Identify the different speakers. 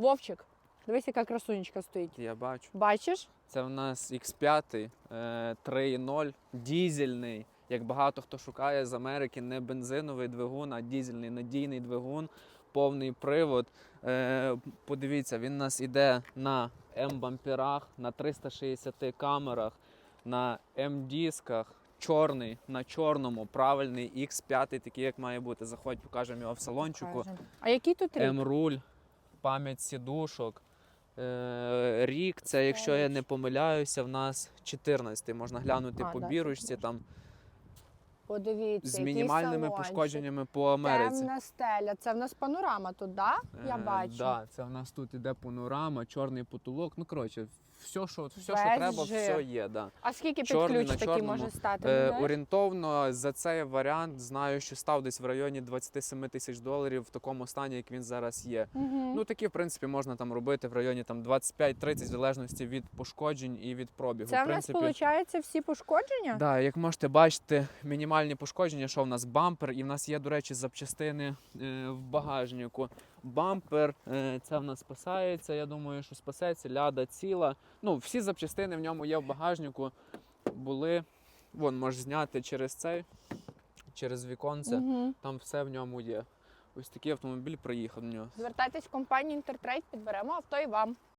Speaker 1: Вовчик, дивись, яка красунечка стоїть.
Speaker 2: Я бачу.
Speaker 1: Бачиш?
Speaker 2: Це в нас X5 е, 3.0, дізельний. Як багато хто шукає з Америки, не бензиновий двигун, а дізельний надійний двигун, повний привод. Е, Подивіться, він у нас іде на М-бамперах, на 360 камерах, на М-дисках. Чорний на чорному, правильний X5, такий, як має бути. Заходь, покажемо його в салончику.
Speaker 1: А який тут рік?
Speaker 2: М-руль, пам'ять сідушок. Е, рік, це, якщо я не помиляюся, в нас 14 Можна глянути
Speaker 1: А,
Speaker 2: по
Speaker 1: да,
Speaker 2: бірочці там
Speaker 1: Подивіться,
Speaker 2: з мінімальними
Speaker 1: салончик.
Speaker 2: пошкодженнями по Америці.
Speaker 1: Темна стеля. Це в нас панорама тут, да? Я
Speaker 2: Е,
Speaker 1: бачу.
Speaker 2: Да, це в нас тут іде панорама, чорний потолок. Ну коротше, все, що, все, що треба,
Speaker 1: жир.
Speaker 2: все є. Да.
Speaker 1: А скільки під
Speaker 2: Чорний
Speaker 1: ключ
Speaker 2: на
Speaker 1: такий
Speaker 2: чорному.
Speaker 1: може стати?
Speaker 2: Е,
Speaker 1: знаєш?
Speaker 2: орієнтовно за цей варіант знаю, що став десь в районі 27 тисяч доларів в такому стані, як він зараз є.
Speaker 1: Мгм.
Speaker 2: Ну такі, в принципі, можна там робити в районі там 25-30, в залежності від пошкоджень і від пробігу.
Speaker 1: Це
Speaker 2: в
Speaker 1: в нас
Speaker 2: принципі,
Speaker 1: виходить всі пошкодження?
Speaker 2: Да, як можете бачити, мінімальні пошкодження, що в нас бампер, і в нас є, до речі, запчастини е, в багажнику. Бампер, е, це в нас спасається. Я думаю, що спасеться, ляда ціла. Ну, всі запчастини в ньому є в багажнику. Були. Вон, можеш зняти через цей, через віконце.
Speaker 1: Угу.
Speaker 2: Там все в ньому є. Ось такий автомобіль приїхав в нього.
Speaker 1: Звертайтесь в компанію Інтертрейд, підберемо авто і вам.